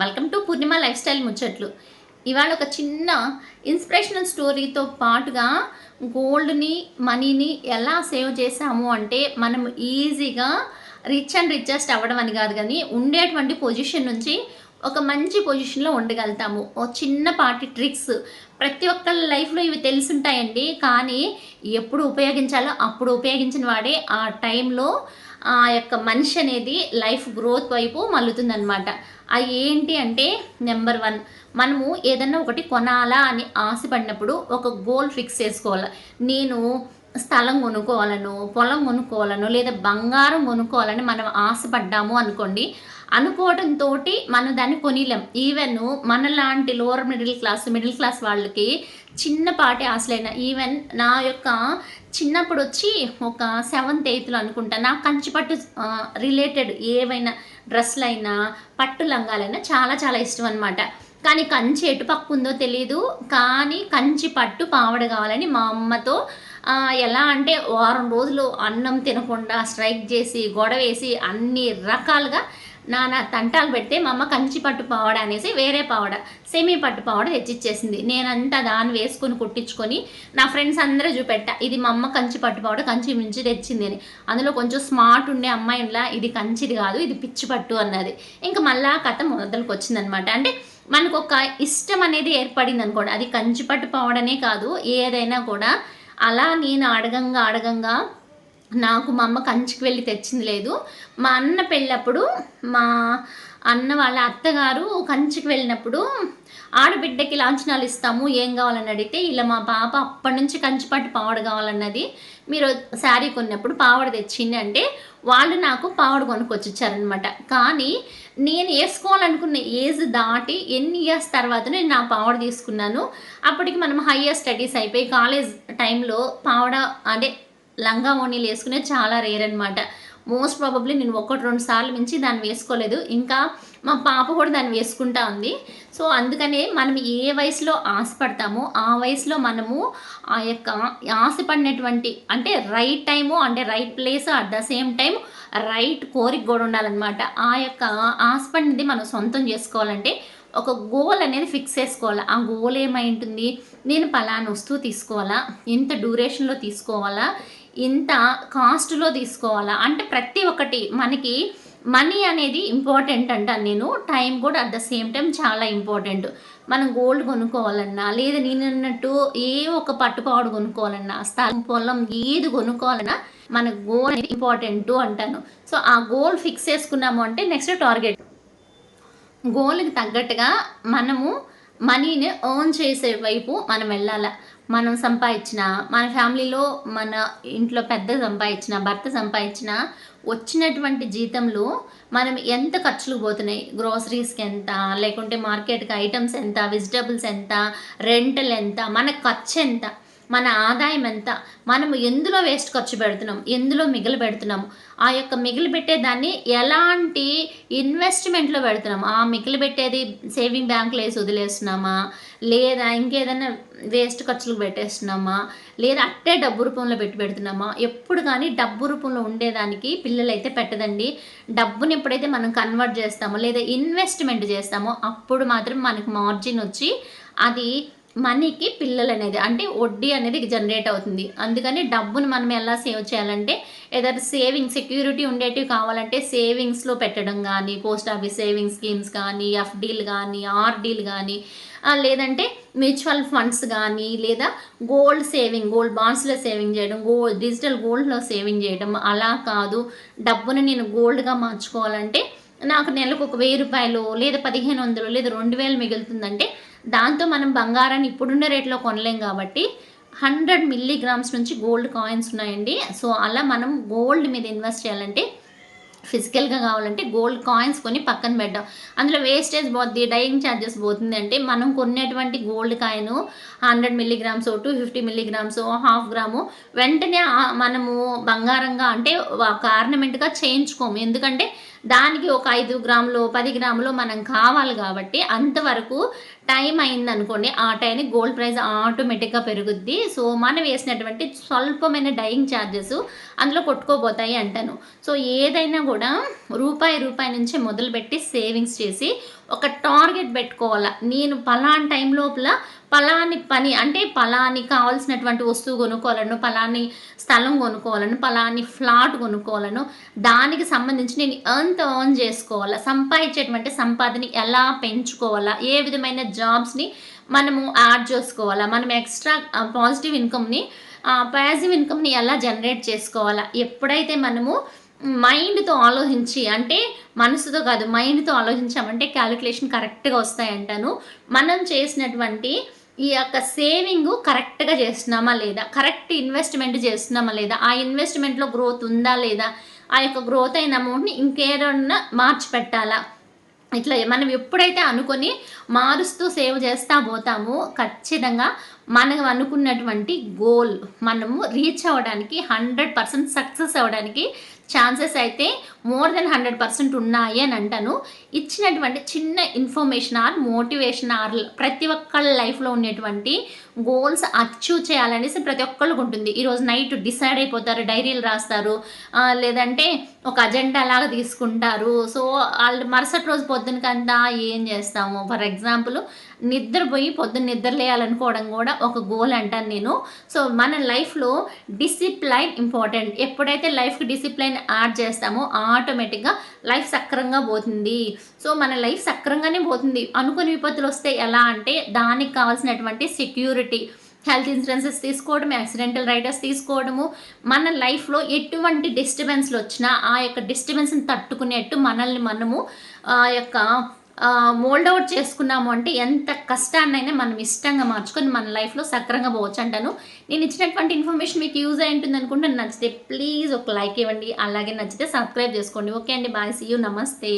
Welcome to Purnima life style ముచ్చట్లు ఇవాళ ఒక చిన్న ఇన్స్పిరేషనల్ స్టోరీతో పాటుగా గోల్డ్ని మనీని ఎలా సేవ్ చేసాము అంటే మనం ఈజీగా రిచ్ అండ్ రిచెస్ట్ అవ్వడం అని కాదు కానీ ఉండేటువంటి పొజిషన్ నుంచి ఒక మంచి పొజిషన్లో ఉండగలుగుతాము. ఓ చిన్నపాటి ట్రిక్స్ ప్రతి ఒక్కళ్ళ లైఫ్లో ఇవి తెలుసుంటాయండి. కానీ ఎప్పుడు ఉపయోగించాలో అప్పుడు ఉపయోగించిన వాడే ఆ టైంలో ఆ యొక్క మనిషి అనేది లైఫ్ గ్రోత్ వైపు మల్లుతుందనమాట అది ఏంటి అంటే నెంబర్ వన్ మనము ఏదన్నా ఒకటి కొనాలా అని ఆశపడినప్పుడు ఒక గోల్ ఫిక్స్ చేసుకోవాలి. నేను స్థలం కొనుక్కోవాలను పొలం కొనుక్కోవాలను లేదా బంగారం కొనుక్కోవాలని మనం ఆశపడ్డాము అనుకోండి అనుకోవడంతో మనం దాన్ని కొనిలేం. ఈవెన్ మనలాంటి lower middle class middle class వాళ్ళకి చిన్నపాటి ఆశలైన. ఈవెన్ నా యొక్క చిన్నప్పుడు వచ్చి ఒక సెవెంత్ ఎయిత్లో అనుకుంటా నాకు కంచిపట్టు రిలేటెడ్ ఏవైనా డ్రెస్సులు అయినా పట్టు లంగాలైనా చాలా చాలా ఇష్టం అనమాట కానీ కంచి ఎటు పక్క ఉందో తెలియదు కానీ కంచి పట్టు పావడ కావాలని మా అమ్మతో ఎలా అంటే వారం రోజులు అన్నం తినకుండా స్ట్రైక్ చేసి గొడవేసి అన్ని రకాలుగా నాన్న తంటాలు పెడితే మా అమ్మ కంచి పట్టు పావడ అనేసి వేరే పావడ సెమీ పట్టు పావడ తెచ్చిచ్చేసింది. నేనంతా దాన్ని వేసుకొని కుట్టించుకొని నా ఫ్రెండ్స్ అందరూ చూపెట్ట ఇది మా అమ్మ కంచి పట్టు పావడ కంచి మించి తెచ్చింది అని. అందులో కొంచెం స్మార్ట్ ఉండే అమ్మాయిలా ఇది కంచిది కాదు ఇది పిచ్చి పట్టు అన్నది. ఇంకా మళ్ళా కథ మొదలకు వచ్చిందనమాట అంటే మనకు ఒక ఇష్టం అనేది ఏర్పడింది అనుకోండి అది కంచి పట్టు పావడనే కాదు ఏదైనా కూడా అలా నేను అడగంగా అడగంగా నాకు మా అమ్మ కంచికి వెళ్ళి తెచ్చింది లేదు. మా అన్న పెళ్ళప్పుడు మా అన్న వాళ్ళ అత్తగారు కంచికి వెళ్ళినప్పుడు ఆడబిడ్డకి లాంఛనాలు ఇస్తాము ఏం కావాలని అడిగితే ఇలా మా పాప అప్పటి నుంచి కంచిపట్టు పావడ కావాలన్నది. మీరు శారీ కొన్నప్పుడు పావడ తెచ్చింది అంటే వాళ్ళు నాకు పావడ కొనుక్కొచ్చి ఇచ్చారనమాట కానీ నేను వేసుకోవాలనుకున్న ఏజ్ దాటి ఎన్ని ఇయర్స్ తర్వాత నేను నా పావడ తీసుకున్నాను. అప్పటికి మనం హయ్యర్ స్టడీస్ అయిపోయి కాలేజ్ టైంలో పావడ అంటే లంగా ఓణీలు వేసుకునేది చాలా రేర్ అనమాట మోస్ట్ ప్రాబబ్లీ నేను ఒకటి రెండు సార్లు మించి దాన్ని వేసుకోలేదు. ఇంకా మా పాప కూడా దాన్ని వేసుకుంటా ఉంది. సో అందుకనే మనం ఏ వయసులో ఆశపడతామో ఆ వయసులో మనము ఆ యొక్క ఆశపడినటువంటి అంటే రైట్ టైము అంటే right place at the same time right కోరిక కూడా ఉండాలన్నమాట. ఆ యొక్క ఆశపడినది మనం సొంతం చేసుకోవాలంటే ఒక గోల్ అనేది ఫిక్స్ చేసుకోవాలి. ఆ గోల్ ఏమై ఉంటుంది నేను పలానా వస్తువు తీసుకోవాలా? ఇంత డ్యూరేషన్లో తీసుకోవాలా? ఇంత కాస్ట్లో తీసుకోవాలా? అంటే ప్రతి ఒక్కటి మనకి మనీ అనేది ఇంపార్టెంట్ అంటాను నేను టైం కూడా అట్ ద సేమ్ టైం చాలా ఇంపార్టెంట్ మనం గోల్డ్ కొనుక్కోవాలన్నా లేదా నేను అన్నట్టు ఏ ఒక పట్టుపాడు కొనుక్కోవాలన్నా స్థలం పొలం ఏది కొనుక్కోవాలన్నా మన గోల్ అనేది ఇంపార్టెంట్ అంటాను. సో ఆ గోల్ ఫిక్స్ చేసుకున్నాము అంటే నెక్స్ట్ టార్గెట్ గోల్కి తగ్గట్టుగా మనము మనీని ఎర్న్ చేసే వైపు మనం వెళ్ళాలి? మనం సంపాదించిన మన ఫ్యామిలీలో మన ఇంట్లో పెద్ద సంపాదించిన భర్త సంపాదించిన వచ్చినటువంటి జీతంలో మనం ఎంత ఖర్చులు పోతున్నాయి? గ్రోసరీస్కి ఎంత లేకుంటే మార్కెట్కి ఐటమ్స్ ఎంత? వెజిటబుల్స్ ఎంత? రెంటల్ ఎంత? మన ఖర్చు ఎంత? మన ఆదాయం ఎంత? మనము ఎందులో వేస్ట్ ఖర్చు పెడుతున్నాం? ఎందులో మిగిలి పెడుతున్నాము? ఆ యొక్క మిగిలి పెట్టేదాన్ని ఎలాంటి ఇన్వెస్ట్మెంట్లో పెడుతున్నాం ఆ మిగిలి పెట్టేది సేవింగ్ బ్యాంకులో వేసి వదిలేస్తున్నామా? లేదా ఇంకేదైనా వేస్ట్ ఖర్చులకు పెట్టేస్తున్నామా? లేదా అట్టే డబ్బు రూపంలో పెట్టి పెడుతున్నామా? ఎప్పుడు కానీ డబ్బు రూపంలో ఉండేదానికి పిల్లలు అయితే పెట్టదండి. డబ్బుని ఎప్పుడైతే మనం కన్వర్ట్ చేస్తామో లేదా ఇన్వెస్ట్మెంట్ చేస్తామో అప్పుడు మాత్రం మనకు మార్జిన్ వచ్చి అది మనీకి పిల్లలు అనేది అంటే వడ్డీ అనేది జనరేట్ అవుతుంది. అందుకని డబ్బును మనం ఎలా సేవ్ చేయాలంటే ఏదైనా సేవింగ్ సెక్యూరిటీ ఉండేటివి కావాలంటే సేవింగ్స్లో పెట్టడం కానీ పోస్ట్ ఆఫీస్ సేవింగ్ స్కీమ్స్ కానీ ఎఫ్డీలు కానీ ఆర్డీలు కానీ లేదంటే మ్యూచువల్ ఫండ్స్ కానీ లేదా గోల్డ్ సేవింగ్ గోల్డ్ బాండ్స్లో సేవింగ్ చేయడం గోల్డ్ డిజిటల్ గోల్డ్లో సేవింగ్ చేయడం అలా కాదు. డబ్బును నేను గోల్డ్గా మార్చుకోవాలంటే నాకు నెలకు ఒక వెయ్యి రూపాయలు లేదా పదిహేను వందలు లేదా రెండు వేలు మిగులుతుందంటే దాంతో మనం బంగారాన్ని ఇప్పుడున్న రేట్లో కొనలేం కాబట్టి హండ్రెడ్ మిల్లీగ్రామ్స్ నుంచి గోల్డ్ కాయిన్స్ ఉన్నాయండి. సో అలా మనం గోల్డ్ మీద ఇన్వెస్ట్ చేయాలంటే ఫిజికల్గా కావాలంటే గోల్డ్ కాయిన్స్ కొని పక్కన పెట్టాం అందులో వేస్టేజ్ పోద్ది డైయింగ్ ఛార్జెస్ పోతుంది అంటే మనం కొనేటువంటి gold coin hundred milligrams two fifty milligrams half gram వెంటనే మనము బంగారంగా అంటే ఆర్నమెంట్గా చేయించుకోము. ఎందుకంటే దానికి ఒక ఐదు గ్రాములు పది గ్రాములు మనం కావాలి కాబట్టి అంతవరకు టైం అయింది అనుకోండి ఆ టైంకి గోల్డ్ ప్రైస్ ఆటోమేటిక్గా పెరుగుద్ది. సో మనం వేసినటువంటి స్వల్పమైన డైయింగ్ ఛార్జెస్ అందులో కొట్టుకోబోతాయి అంటాను. సో ఏదైనా కూడా రూపాయి రూపాయి నుంచి మొదలుపెట్టి సేవింగ్స్ చేసి ఒక టార్గెట్ పెట్టుకోవాలా. నేను పలానా టైం లోపల పలాని పని అంటే పలాని కావాల్సినటువంటి వస్తువు కొనుక్కోవాలను పలాని స్థలం కొనుక్కోవాలను పలాని ఫ్లాట్ కొనుక్కోవాలను దానికి సంబంధించి నేను ఎర్న్ ఎర్న్ చేసుకోవాలా. సంపాదించేటువంటి సంపాదన ఎలా పెంచుకోవాలా? ఏ విధమైన జాబ్స్ని మనము యాడ్ చేసుకోవాలా? మనం ఎక్స్ట్రా పాజిటివ్ ఇన్కమ్ని పాజిటివ్ ఇన్కమ్ని ఎలా జనరేట్ చేసుకోవాలా? ఎప్పుడైతే మనము మైండ్తో ఆలోచించి అంటే మనసుతో కాదు మైండ్తో ఆలోచించామంటే క్యాలిక్యులేషన్ కరెక్ట్గా వస్తాయంటాను. మనం చేసినటువంటి ఈ యొక్క సేవింగ్ కరెక్ట్గా చేస్తున్నామా లేదా? కరెక్ట్ ఇన్వెస్ట్మెంట్ చేస్తున్నామా లేదా? ఆ ఇన్వెస్ట్మెంట్లో గ్రోత్ ఉందా లేదా? ఆ యొక్క గ్రోత్ అయిన అమౌంట్ని ఇంకేదన్నా మార్చి పెట్టాలా? ఇట్లా మనం ఎప్పుడైతే అనుకొని మారుస్తూ సేవ్ చేస్తా పోతామో ఖచ్చితంగా మనం అనుకున్నటువంటి గోల్ మనము రీచ్ అవ్వడానికి హండ్రెడ్ పర్సెంట్ సక్సెస్ అవ్వడానికి ఛాన్సెస్ అయితే మోర్ దెన్ హండ్రెడ్ పర్సెంట్ ఉన్నాయి అని అంటాను. ఇచ్చినటువంటి చిన్న ఇన్ఫర్మేషన్ ఆర్ మోటివేషన్ ఆర్ ప్రతి ఒక్కళ్ళ లైఫ్లో ఉండేటువంటి గోల్స్ అచీవ్ చేయాలనేసి ప్రతి ఒక్కళ్ళకి ఉంటుంది. ఈరోజు నైట్ డిసైడ్ అయిపోతారు డైరీలు రాస్తారు. లేదంటే ఒక అజెండా లాగా తీసుకుంటారు. సో వాళ్ళు మరుసటి రోజు పొద్దునకంతా ఏం చేస్తాము? ఫర్ ఎగ్జాంపుల్ నిద్రపోయి పొద్దున్న నిద్రలేయాలనుకోవడం కూడా ఒక గోల్ అంటాను నేను. సో మన లైఫ్లో డిసిప్లైన్ ఇంపార్టెంట్ ఎప్పుడైతే లైఫ్కి డిసిప్లైన్ యాడ్ చేస్తామో ఆటోమేటిక్గా లైఫ్ సక్రంగా పోతుంది. సో మన లైఫ్ సక్రంగానే పోతుంది. అనుకుని విపత్తులు వస్తే ఎలా అంటే దానికి కావాల్సినటువంటి సెక్యూరిటీ హెల్త్ ఇన్సూరెన్సెస్ తీసుకోవడం యాక్సిడెంటల్ రైడర్స్ తీసుకోవడము. మన లైఫ్లో ఎటువంటి డిస్టర్బెన్స్లు వచ్చినా ఆ యొక్క డిస్టర్బెన్స్ని తట్టుకునేట్టు మనల్ని మనము ఆ యొక్క మోల్డ్ అవుట్ చేసుకున్నాము అంటే ఎంత కష్టాన్నైనా మనం ఇష్టంగా మార్చుకొని మన లైఫ్లో సక్రంగా పోవచ్చు అంటాను నేను ఇచ్చినటువంటి ఇన్ఫర్మేషన్ మీకు యూజ్ అయి ఉంటుంది అనుకుంటే నచ్చితే ప్లీజ్ ఒక లైక్ ఇవ్వండి. అలాగే నచ్చితే సబ్స్క్రైబ్ చేసుకోండి. ఓకే అండి. బాయ్ సీ యూ నమస్తే